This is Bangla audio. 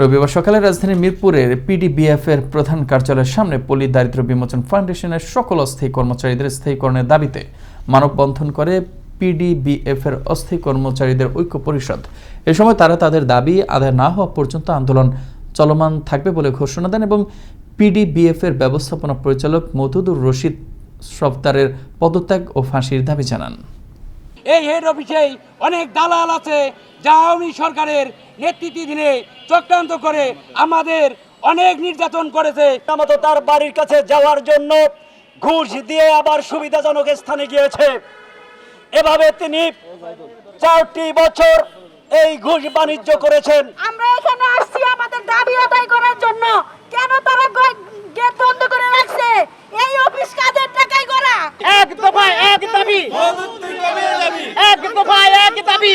রবিবার সকালে রাজধানীর মিরপুরের পিডিবিএফ এর প্রধান কার্যালয়ের সামনে পল্লী দারিদ্র বিমোচন ফাউন্ডেশনের সকল অস্থায়ী কর্মচারীদের স্থায়ীকরণের দাবিতে মানববন্ধন করে পিডিবিএফ এর অস্থায়ী কর্মচারীদের ঐক্য পরিষদ। এ সময় তারা তাদের দাবি, আদায় না হওয়া পর্যন্ত আন্দোলন চলমান থাকবে বলে ঘোষণা দেন এবং পিডিবিএফ এর ব্যবস্থাপনা পরিচালক মধুদুর রশিদ সফদারের পদত্যাগ ও ফাঁসির দাবি জানান। এই হেড অফিসেই অনেক দালাল আছে যা আওয়ামী সরকারের নেতৃত্বাধীনে চক্রান্ত করে আমাদের অনেক নির্যাতন করেছে। আমাদের তার বাড়ির কাছে যাওয়ার জন্য ঘুষ দিয়ে আবার সুবিধাজনক স্থানে গিয়েছে। এভাবে তিনি চারটি বছর এই ঘুষ বাণিজ্য করেছেন। আমরা এখানে আসছি আমাদের দাবি আদায় করার জন্য। কেন তারা গেট বন্ধ করে রাখছে? এই অফিস কাদের টাকায় করা এক দফায় এক দাবি। দফা এক দাবি।